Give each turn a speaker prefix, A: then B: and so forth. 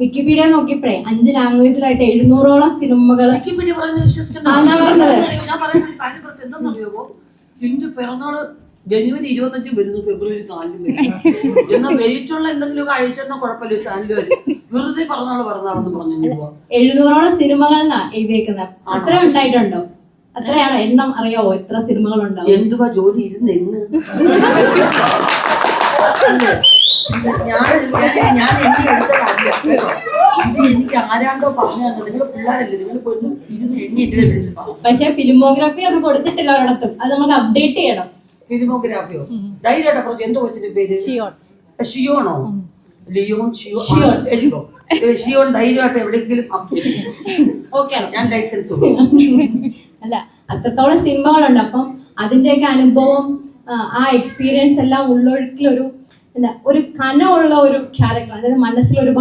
A: Wikipedia നോക്കിയപ്പോഴേ അഞ്ച് ലാംഗ്വേജിലായിട്ട് എഴുന്നൂറോളം സിനിമകൾ
B: വിക്കിപീഡിയ പറഞ്ഞു? എന്റെ പിറന്നാൾ ജനുവരി ഇരുപത്തഞ്ചും വരുന്നു ഫെബ്രുവരി നാലിനും വരുന്നു. എന്നാ വെയിറ്റുള്ള എന്തെങ്കിലുമൊക്കെ അയച്ചെന്നാ കുഴപ്പമില്ല ചാനലുകാർ വെറുതെ പിറന്നാൾ പറഞ്ഞാളെന്ന് പറഞ്ഞു
A: എഴുന്നൂറോളം സിനിമകൾ എഴുതിയേക്കുന്നത് അത്ര ഉണ്ടായിട്ടുണ്ടോ? അത്രയാണോ എണ്ണം അറിയാവോ? എത്ര സിനിമകൾ ഉണ്ടാവും
B: എന്തുവാ ജോലി ഇരുന്ന് എന്ന് ഞാൻ ഞാൻ എന്നെ എടുത്തതല്ല കേട്ടോ. ഇത് എനിക്ക് ആരാണ്ടോ പറഞ്ഞു നിങ്ങൾ പിള്ളേരല്ലേ? നിങ്ങൾ പോയിട്ട് ഇരുന്ന് എണ്ണിയിട്ട് വിളിച്ച് പറഞ്ഞു
A: പക്ഷെ ഫിലിമോഗ്രാഫി അത് കൊടുത്തിട്ടില്ല ഒരിടത്തും. അത് നമുക്ക് അപ്ഡേറ്റ് ചെയ്യണം.
B: ഫിലിമോഗ്രാഫിയോ? ധൈര്യമായിട്ട് പറഞ്ഞു. എന്തോ വെച്ചിട്ട് പേര്?
C: ഷിയോൺ.
B: ഷിയോണോ? ലിയോൺ ഷിയോ
A: ഷിയോൺ.
B: ആ, ഷിയോൺ. ധൈര്യമായിട്ട് എവിടെയെങ്കിലും.
A: ഓക്കെ.
B: ഞാൻ ലൈസൻസ്
A: അല്ല അത്രത്തോളം സിനിമകളുണ്ട്. അപ്പം അതിന്റെയൊക്കെ അനുഭവം ആ, ആ എക്സ്പീരിയൻസ് എല്ലാം ഉള്ളൊഴുക്കിലൊരു എന്താ ഒരു കനമുള്ള ഒരു ക്യാരക്ടർ അതായത് മനസ്സിലൊരു